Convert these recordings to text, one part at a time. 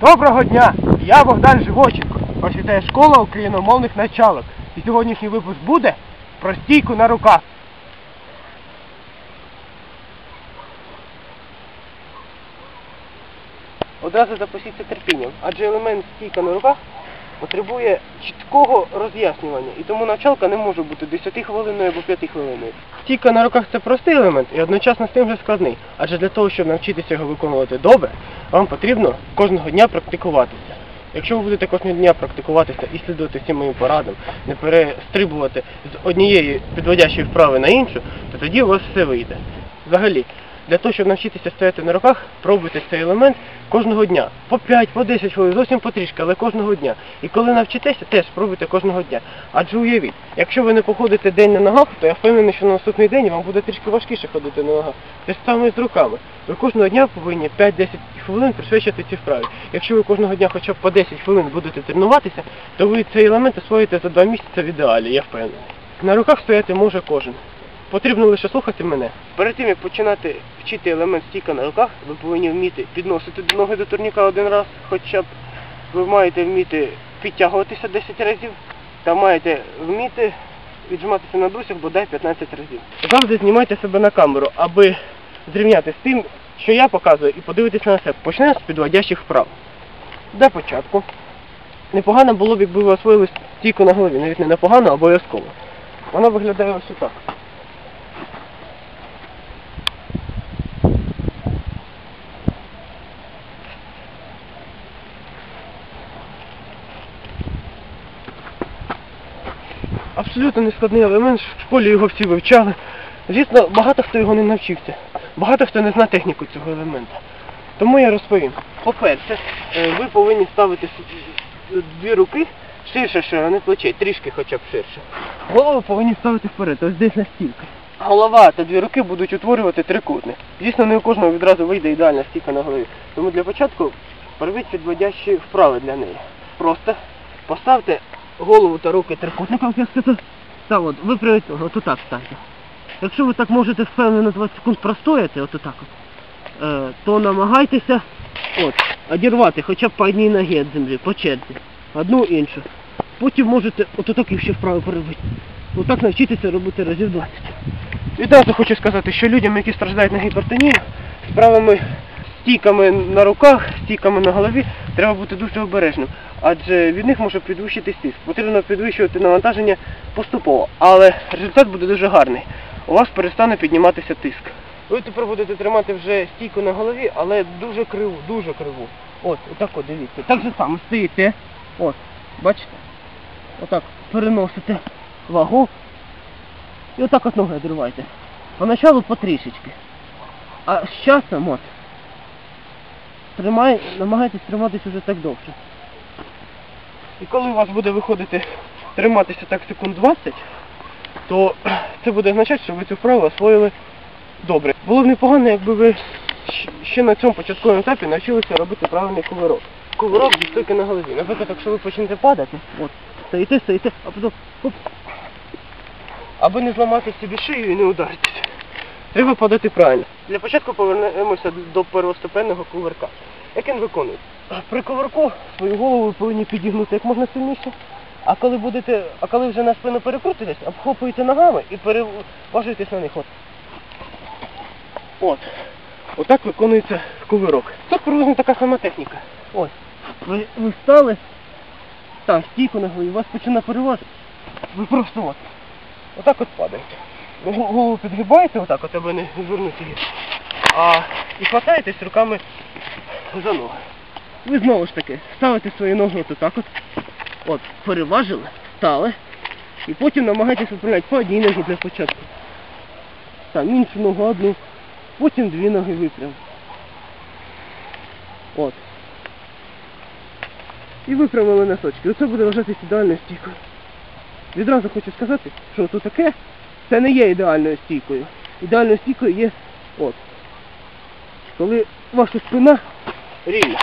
Доброго дня! Я Богдан Живоченко. просвітає школа україномовних началок. І сьогоднішній випуск буде про стійку на руках. Одразу запасіться терпінням, адже елемент стійка на руках потребує чіткого роз'яснювання, і тому навчалка не може бути 10 хвилиною або 5 хвилиною. Стійка на руках це простий елемент і одночасно з тим же складний, адже для того, щоб навчитися його виконувати добре, вам потрібно кожного дня практикуватися. Якщо ви будете кожного дня практикуватися і слідувати всім моїм порадам, не перестрибувати з однієї підводящої вправи на іншу, то тоді у вас все вийде. Взагалі, для того, щоб навчитися стояти на руках, пробуйте цей елемент кожного дня. По 5, по 10 хвилин, зовсім потрішки, але кожного дня. І коли навчитеся, теж спробуйте кожного дня. Адже уявіть, якщо ви не походите день на ногах, то я впевнений, що на наступний день вам буде трішки важкіше ходити на ногах. Те ж саме з руками. Ви кожного дня повинні 5-10 хвилин присвячити цій вправі. Якщо ви кожного дня хоча б по 10 хвилин будете тренуватися, то ви цей елемент освоїте за 2 місяці в ідеалі, я впевнений. На руках стояти може кожен. Потрібно лише слухати мене. Перед тим як починати вчити елемент стійка на руках, ви повинні вміти підносити ноги до турніка один раз, хоча б ви маєте вміти підтягуватися 10 разів та маєте вміти віджиматися на брусях бодай 15 разів. Завжди знімайте себе на камеру, аби зрівняти з тим, що я показую, і подивитися на себе. Почнемо з підводящих вправ. Для початку. Непогано було б, якби ви освоїли стійку на голові, навіть не непогано, а обов'язково. Вона виглядає ось отак. Абсолютно нескладний елемент, в школі його всі вивчали. Звісно, багато хто його не навчився. Багато хто не знає техніку цього елемента. Тому я розповім. По-перше, е, ви повинні ставити дві руки ширше ширини плечей, трішки хоча б ширше. Голову повинні ставити вперед, ось десь настільки. Голова та дві руки будуть утворювати трикутник. Звісно, не у кожного відразу вийде ідеальна стійка на голові. Тому для початку проведіть підводящі вправи для неї. Просто поставте голову та руки трикутником, як я сказав. Та от, виправіть от отак ставте. Якщо ви так можете впевнено 20 секунд простояти, от отак от, е, то намагайтеся от, одірвати хоча б по одній ногі від землі, по черзі. Одну іншу. Потім можете от отак ще вправо перебити. Отак навчитися робити разів 20. Відразу хочу сказати, що людям, які страждають на гіпертонію, з правими стійками на руках, стійками на голові, треба бути дуже обережним. Адже від них може підвищитись тиск. Потрібно підвищувати навантаження поступово, але результат буде дуже гарний. У вас перестане підніматися тиск. Ви тепер будете тримати вже стійку на голові, але дуже криву, дуже криву. От, отак от дивіться. Так же само стоїте. От, бачите? Отак переносите вагу. І отак от ноги одривайте. Поначалу потрішечки. А з часом от. Тримай, намагайтесь триматися вже так довше. І коли у вас буде виходити триматися так секунд 20, то це буде означати, що ви цю вправу освоїли добре. Було б непогано, якби ви ще на цьому початковому етапі навчилися робити правильний кувирок. Кувирок зі стойки на голові. Наприклад, якщо ви почнете падати, от, стоїте, стоїте, а потім хоп, аби не зламати собі шию і не ударитися. Треба падати правильно. Для початку повернемося до первостепенного кувирка. Як він виконується? При кувирку свою голову ви повинні підігнути як можна сильніше. А коли будете, а коли вже на спину перекрутитесь, обхопуєте ногами і переважуєтесь на них. От. От. Отак виконується кувирок. Це приблизно така сама техніка. Ось. Ви, ви встали, там стійку на голові, вас починає переважити. Ви просто от. Отак от падаєте. Гол- голову підгибаєте отак, от, аби не звернути її. А і хватаєтесь руками за ноги. Ви знову ж таки ставите свої ноги от отак от. От, переважили, стали. І потім намагаєтесь виправляти по одній ногі для початку. Там іншу ногу одну. Потім дві ноги випрямити. От. І випрямили носочки. Оце буде вважатися ідеальною стійкою. Відразу хочу сказати, що тут таке, це не є ідеальною стійкою. Ідеальною стійкою є от. Коли ваша спина рівна.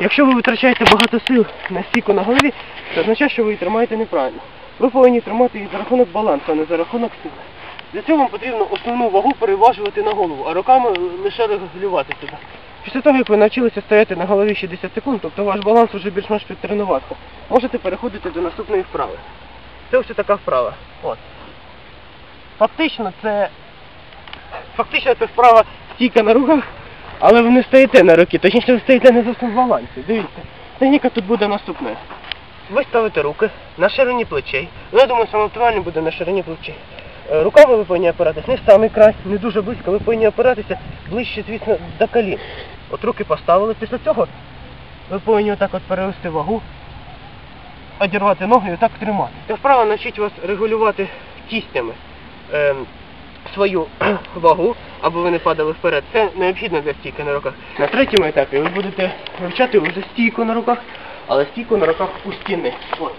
Якщо ви витрачаєте багато сил на стійку на голові, це означає, що ви її тримаєте неправильно. Ви повинні тримати її за рахунок балансу, а не за рахунок сили. Для цього вам потрібно основну вагу переважувати на голову, а руками лише регулювати себе. Після того, як ви навчилися стояти на голові 60 секунд, тобто ваш баланс вже більш-менш підтренувався, можете переходити до наступної вправи. Це ось така вправа. От. Фактично це. Фактично це вправа стійка на руках, але ви не стоїте на руки, точніше ви стоїте не зовсім в балансі. Дивіться, техніка тут буде наступна. Ви ставите руки на ширині плечей. Я думаю, саме оптимально буде на ширині плечей. Е, Руками ви повинні опиратися не самий край, не дуже близько, ви повинні опиратися ближче, звісно, до колін. От руки поставили, після цього ви повинні отак от перевести вагу, одірвати ноги і отак тримати. Ця вправа навчить вас регулювати кістями ем, свою вагу, аби ви не падали вперед. Це необхідно для стійки на руках. На третьому етапі ви будете вивчати вже стійку на руках, але стійку на руках у стіни. От.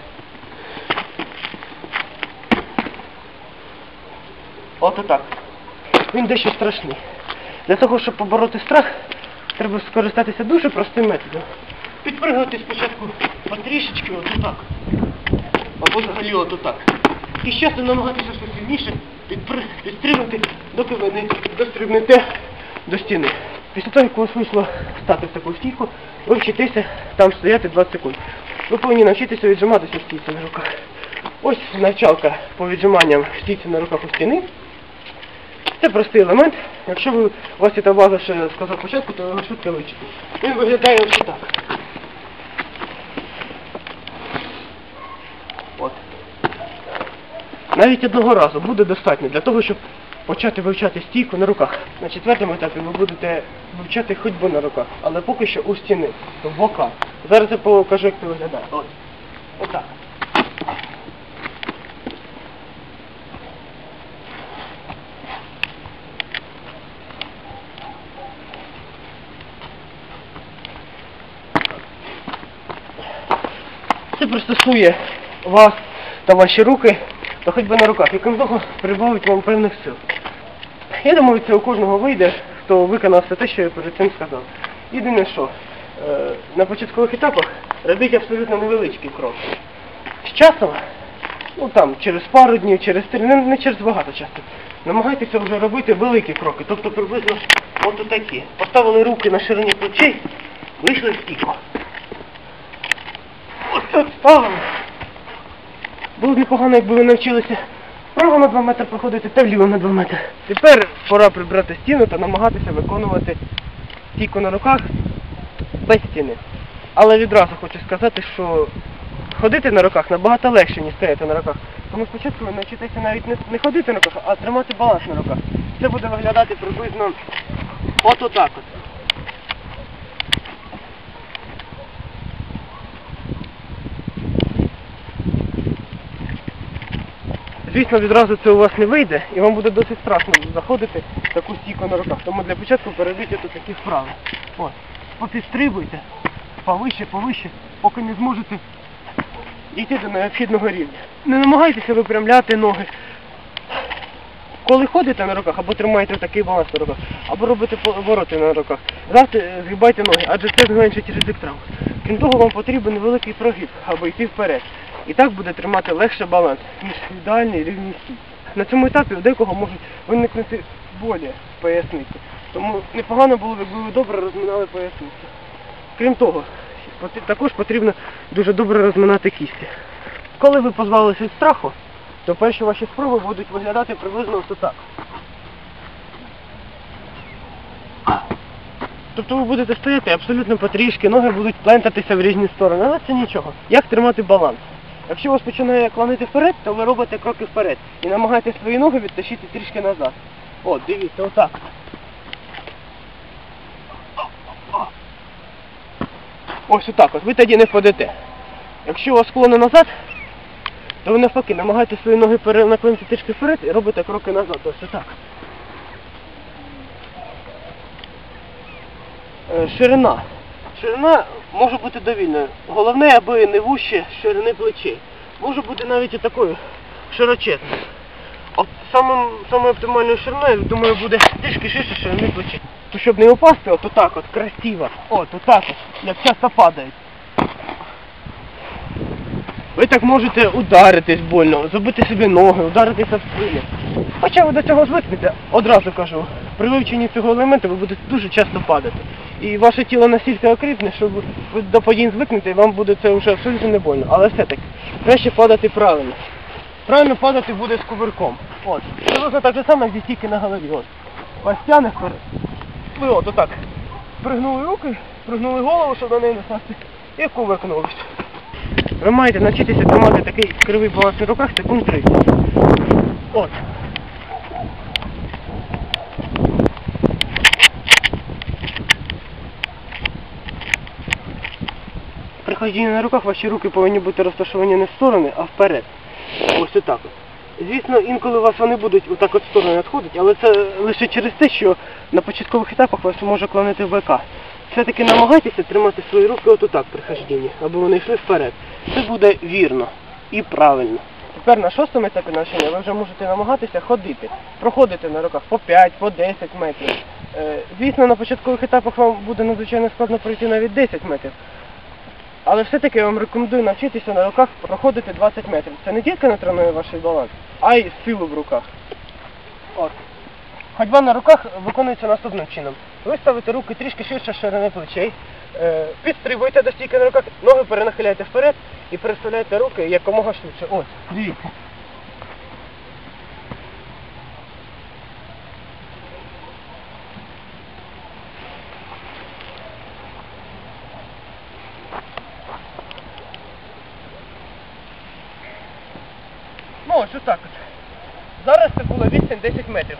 От отак. Він дещо страшний. Для того, щоб побороти страх, треба скористатися дуже простим методом. Підпригнути спочатку потрішечки от отак. Або взагалі от отак. І часом намагатися все сильніше підстрибнути, доки ви не до стіни. Після того, як у вас вийшло стати в таку стійку, ви вчитеся там стояти 20 секунд. Ви повинні навчитися віджиматися стійці на руках. Ось навчалка по віджиманням стійці на руках у стіни. Це простий елемент. Якщо ви, у вас є та база, що я сказав спочатку, то його швидко вивчите. Він виглядає ось так. От. Навіть одного разу буде достатньо для того, щоб почати вивчати стійку на руках. На четвертому етапі ви будете вивчати ходьбу на руках, але поки що у стіни, в бока. Зараз я покажу, як це виглядає. От. Отак. Це пристосує вас та ваші руки до ходьби на руках, і того прибавить вам певних сил. Я думаю, це у кожного вийде, хто виконав все те, що я перед цим сказав. Єдине, що е, на початкових етапах робіть абсолютно невеличкий крок. З часом, ну там, через пару днів, через три, не, не через багато часу, намагайтеся вже робити великі кроки, тобто приблизно от такі. Поставили руки на ширині плечей, вийшли в стійку. Ось тут ставимо. Було б непогано, якби ви навчилися вправо на 2 метри проходити та вліво на 2 метри. Тепер пора прибрати стіну та намагатися виконувати стійку на руках без стіни. Але відразу хочу сказати, що ходити на руках набагато легше, ніж стояти на руках. Тому спочатку ви навчитеся навіть не, не ходити на руках, а тримати баланс на руках. Це буде виглядати приблизно от отак от. Звісно, відразу це у вас не вийде, і вам буде досить страшно заходити таку стійку на руках. Тому для початку перейдіть тут такі вправи. Ось. Попідстрибуйте, повище, повище, поки не зможете дійти до необхідного рівня. Не намагайтеся випрямляти ноги. Коли ходите на руках, або тримаєте такий баланс на руках, або робите повороти на руках, завжди е, згибайте ноги, адже це зменшить ризик травм. Крім того, вам потрібен великий прогиб, аби йти вперед. І так буде тримати легше баланс, ніж ідеальний рівний стій. На цьому етапі у декого можуть виникнути болі в поясниці. Тому непогано було б, якби ви добре розминали поясницю. Крім того, також потрібно дуже добре розминати кісті. Коли ви позбавилися від страху, то перші ваші спроби будуть виглядати приблизно ось так. Тобто ви будете стояти абсолютно потрішки, ноги будуть плентатися в різні сторони, але це нічого. Як тримати баланс? Якщо вас починає клонити вперед, то ви робите кроки вперед і намагаєтесь свої ноги відтащити трішки назад. От, дивіться, отак. Ось отак от. Ви тоді не впадете. Якщо у вас склони назад, то ви навпаки намагаєтесь свої ноги наклонити трішки вперед і робите кроки назад. Ось отак. Е, Ширина. Ширина може бути довільною. Головне, аби не вуще ширини плечей. Може бути навіть і такою широчезною. От самим, самою оптимальною шириною, думаю, буде трішки ширше ширини плечей. То щоб не упасти, от отак от, красиво. От, отак от, як часто падають. Ви так можете ударитись больно, забити собі ноги, ударитися в спину. Хоча ви до цього звикнете, одразу кажу, при вивченні цього елементу ви будете дуже часто падати. І ваше тіло настільки окріпне, що ви до падінь звикнете, і вам буде це вже абсолютно не больно. Але все-таки краще падати правильно. Правильно падати буде з кувирком. От. Приблизно так же само, як стійки на голові. От. Вас тягне вперед. Ви от отак. Пригнули руки, пригнули голову, щоб на неї насасти, і кувиркнулись. Ви маєте навчитися тримати такий кривий баланс на руках секунд 30. От. При ходінні на руках ваші руки повинні бути розташовані не в сторони, а вперед. Ось отак от. Звісно, інколи у вас вони будуть отак от в сторони відходити, але це лише через те, що на початкових етапах вас може клонити в БК. Все-таки намагайтеся тримати свої руки от отак при хождінні, аби вони йшли вперед. Це буде вірно і правильно. Тепер на шостому етапі навчання ви вже можете намагатися ходити, проходити на руках по 5, по 10 метрів. Е, Звісно, на початкових етапах вам буде надзвичайно складно пройти навіть 10 метрів. Але все-таки я вам рекомендую навчитися на руках проходити 20 метрів. Це не тільки не тренує ваш баланс, а й силу в руках. От. Ходьба на руках виконується наступним чином. Ви ставите руки трішки ширше ширини плечей, е, підстрибуєте до стійки на руках, ноги перенахиляєте вперед і переставляєте руки якомога швидше. Ось, дивіться. Ну, ось отак от. Зараз це була відстань 10 метрів.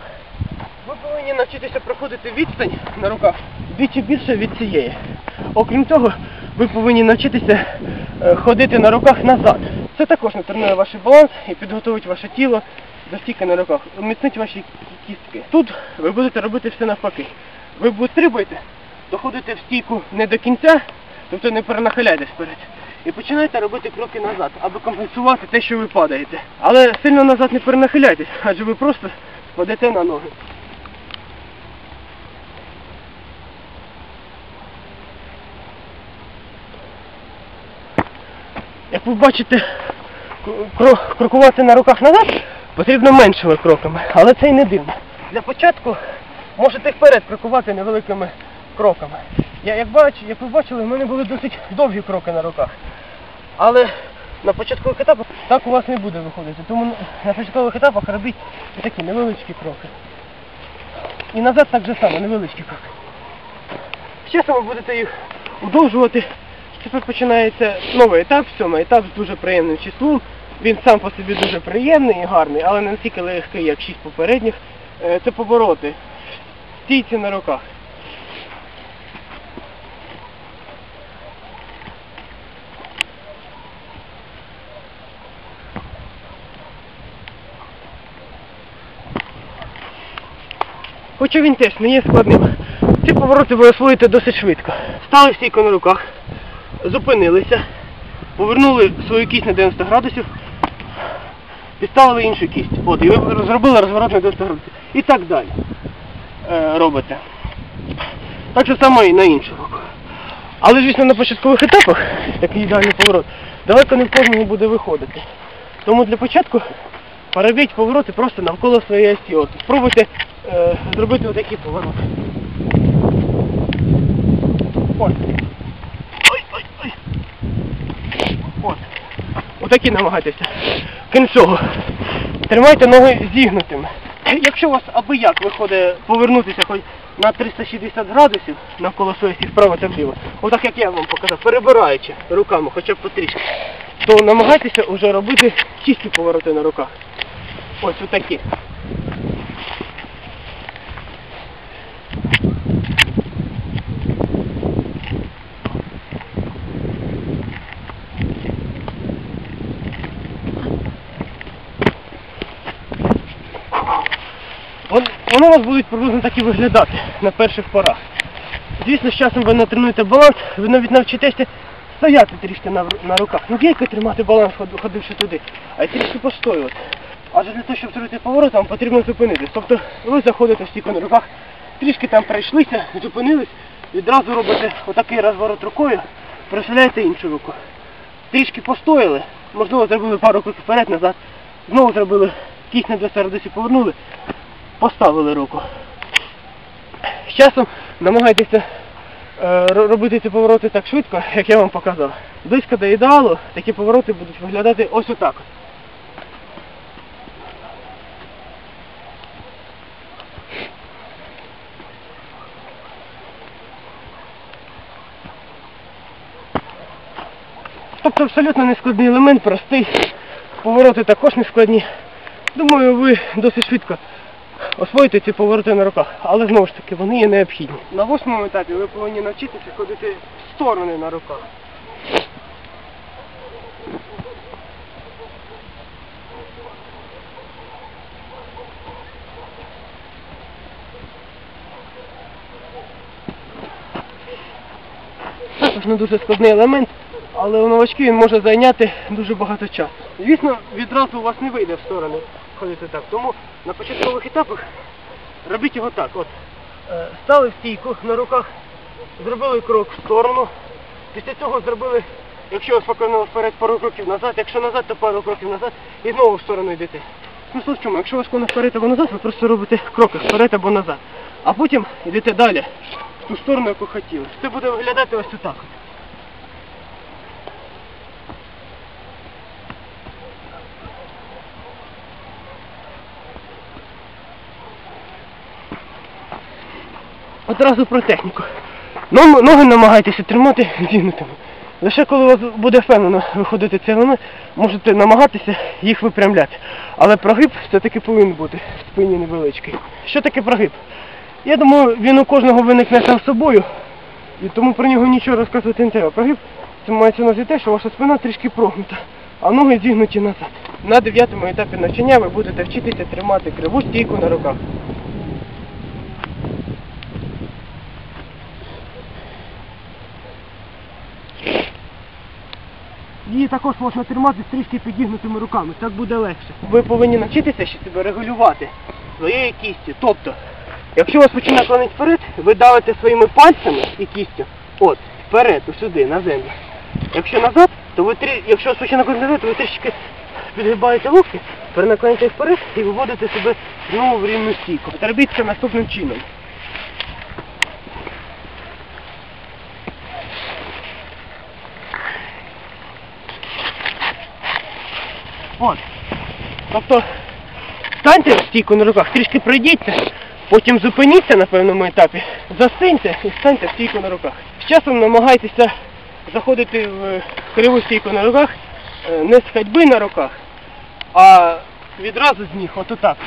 Ви повинні навчитися проходити відстань на руках вдвічі більше від цієї. Окрім того, ви повинні навчитися е, ходити на руках назад. Це також не тренує ваш баланс і підготовить ваше тіло до стійки на руках, уміцнить ваші кістки. Тут ви будете робити все навпаки. Ви стрибуєте, доходите в стійку не до кінця, тобто не перенахиляйтесь вперед. І починаєте робити кроки назад, аби компенсувати те, що ви падаєте. Але сильно назад не перенахиляйтесь, адже ви просто впадете на ноги. Як ви бачите, крокувати на руках назад потрібно меншими кроками, але це й не дивно. Для початку можете вперед крокувати невеликими кроками. Я як бачу, як ви бачили, в мене були досить довгі кроки на руках. Але на початкових етапах так у вас не буде виходити. Тому на початкових етапах робіть такі невеличкі кроки. І назад так же само, невеличкі кроки. З ви будете їх удовжувати. Тепер починається новий етап, сьомий етап з дуже приємним числом. Він сам по собі дуже приємний і гарний, але не настільки легкий, як шість попередніх. Е, Це повороти. Стійці на руках. Хоча він теж не є складним. Ці повороти ви освоїте досить швидко. Стали стійко на руках, зупинилися, повернули свою кість на 90 градусів, підставили іншу кість. От, і ви зробили розворот на 90 градусів. І так далі е, робите. Так само і на іншу руку. Але, звісно, на початкових етапах, такий ідеальний поворот, далеко не в кожному буде виходити. Тому для початку поробіть повороти просто навколо своєї осі. От, спробуйте е, зробити отакі повороти. Ось. Ой, ой, ой. От. Отакі намагайтеся. Крім цього, тримайте ноги зігнутими. Якщо у вас аби як виходить повернутися хоч на 360 градусів навколо своєї осі, вправо та вліво, отак як я вам показав, перебираючи руками хоча б потрішки, то намагайтеся вже робити чисті повороти на руках. Ось отакі. Вон- Вони у вас будуть приблизно так і виглядати на перших порах. Звісно, з часом ви натренуєте баланс, ви навіть навчитеся стояти трішки на, на руках. Не тільки тримати баланс, ходивши туди, а трішки постоювати. Адже для того, щоб зробити поворот, вам потрібно зупинитись. Тобто ви заходите в на руках, трішки там пройшлися, зупинились, відразу робите отакий розворот рукою, переставляєте іншу руку. Трішки постояли, можливо, зробили пару кроків вперед, назад, знову зробили кість на 200 повернули, поставили руку. З часом намагайтеся е, робити ці повороти так швидко, як я вам показав. Близько до ідеалу такі повороти будуть виглядати ось отак. Тобто абсолютно нескладний елемент, простий. Повороти також нескладні. Думаю, ви досить швидко освоїте ці повороти на руках, але знову ж таки вони є необхідні. На восьмому етапі ви повинні навчитися ходити в сторони на руках. Також не дуже складний елемент, але у новачків він може зайняти дуже багато часу. Звісно, відразу у вас не вийде в сторони ходити так. Тому на початкових етапах робіть його так. От, е, стали в стійку на руках, зробили крок в сторону. Після цього зробили, якщо покинуло вперед пару кроків назад, якщо назад, то пару кроків назад і знову в сторону йдете. Смисл в чому? Якщо вас коне вперед або назад, ви просто робите кроки вперед або назад. А потім йдете далі, в ту сторону, яку хотіли. Це буде виглядати ось отак. Одразу про техніку. Ноги намагайтеся тримати зігнутими. Лише коли у вас буде впевнено виходити цей елемент, можете намагатися їх випрямляти. Але прогиб все-таки повинен бути в спині невеличкий. Що таке прогиб? Я думаю, він у кожного виникне сам собою, і тому про нього нічого розказувати не треба. Прогиб це мається на те, що ваша спина трішки прогнута, а ноги зігнуті назад. На дев'ятому етапі навчання ви будете вчитися тримати криву стійку на руках. Її також можна тримати з трішки підігнутими руками, так буде легше. Ви повинні навчитися ще себе регулювати своєю кістю. Тобто, якщо вас починає клонити вперед, ви давите своїми пальцями і кістю, от, вперед, сюди, на землю. Якщо назад, то ви трі... якщо вас починає клонити вперед, то ви трішки підгибаєте локті, перенаклоняєте вперед і виводите себе знову в рівну стійку. Робіть це наступним чином. От. Тобто станьте в стійку на руках, трішки пройдіться, потім зупиніться на певному етапі, застиньте і станьте в стійку на руках. З часом намагайтеся заходити в криву стійку на руках е, не з ходьби на руках, а відразу з них, от отак.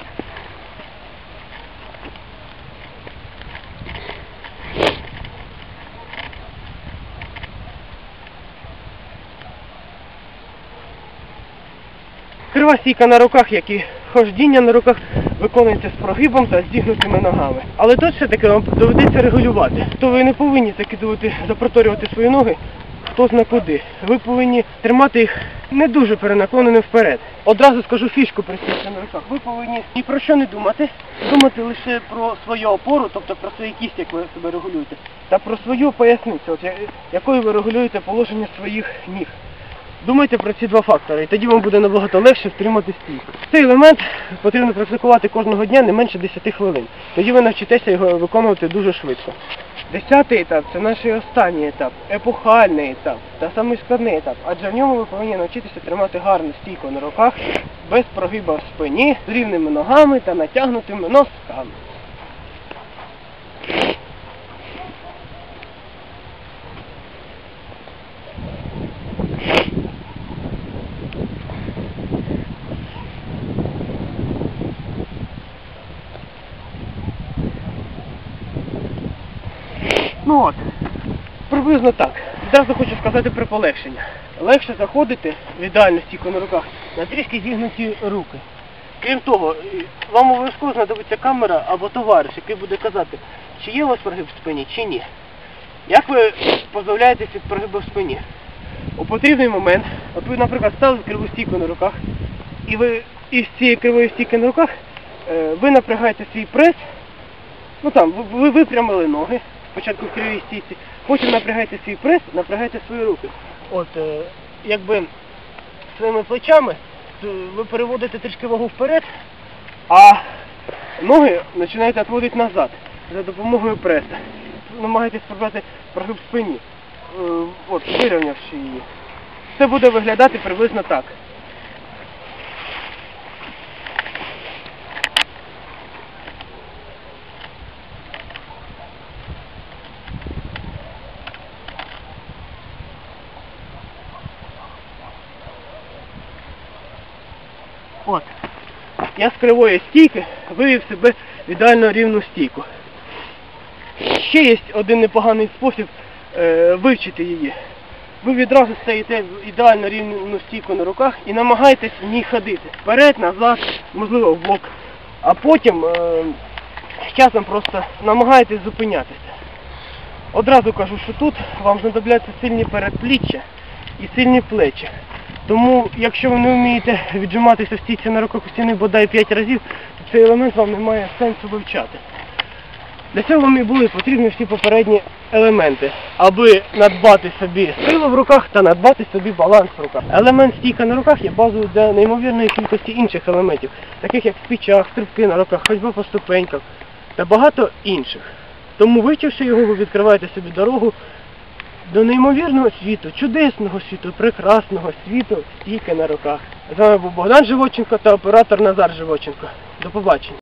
Крива стійка на руках, як і хождіння на руках, виконується з прогибом та зігнутими ногами. Але тут все-таки вам доведеться регулювати. То ви не повинні закидувати, запроторювати свої ноги хто зна куди. Ви повинні тримати їх не дуже перенаклоненим вперед. Одразу скажу фішку при на руках. Ви повинні ні про що не думати, думати лише про свою опору, тобто про свої кісті, як ви себе регулюєте, та про свою поясницю, от якою ви регулюєте положення своїх ніг. Думайте про ці два фактори, і тоді вам буде набагато легше втримати стійку. Цей елемент потрібно практикувати кожного дня не менше 10 хвилин. Тоді ви навчитеся його виконувати дуже швидко. Десятий етап це наш останній етап, епохальний етап та самий складний етап, адже в ньому ви повинні навчитися тримати гарну стійку на руках, без прогиба в спині, з рівними ногами та натягнутими носками. Ну от, приблизно так. Одразу хочу сказати про полегшення. Легше заходити в ідеальну стійку на руках на трішки зігнуті руки. Крім того, вам обов'язково знадобиться камера або товариш, який буде казати, чи є у вас прогиб в спині, чи ні. Як ви позбавляєтесь від прогибу в спині? У потрібний момент, от ви, наприклад, стали криву стійку на руках, і ви із цієї кривої стійки на руках е, ви напрягаєте свій прес, ну там, ви випрямили ноги, спочатку в кривій стійці, потім напрягаєте свій прес, напрягаєте свої руки. От, е, якби своїми плечами то ви переводите трішки вагу вперед, а ноги починаєте відводити назад за допомогою преса. намагайтесь пробрати прогиб спині, е, от, вирівнявши її. Це буде виглядати приблизно так. От. Я з кривої стійки вивів себе в ідеально рівну стійку. Ще є один непоганий спосіб е, вивчити її. Ви відразу стаєте в ідеально рівну стійку на руках і намагаєтесь в ній ходити. Вперед, назад, можливо, в бок. А потім е, часом просто намагаєтесь зупинятися. Одразу кажу, що тут вам знадобляться сильні передпліччя і сильні плечі. Тому, якщо ви не вмієте віджиматися в стійці на руках у стіни бодай 5 разів, то цей елемент вам не має сенсу вивчати. Для цього вам і були потрібні всі попередні елементи, аби надбати собі силу в руках та надбати собі баланс в руках. Елемент стійка на руках є базою для неймовірної кількості інших елементів, таких як спічах, стрибки на руках, ходьба по ступеньках та багато інших. Тому вивчивши його, ви відкриваєте собі дорогу до неймовірного світу, чудесного світу, прекрасного світу стійки на руках. З вами був Богдан Живоченко та оператор Назар Живоченко. До побачення.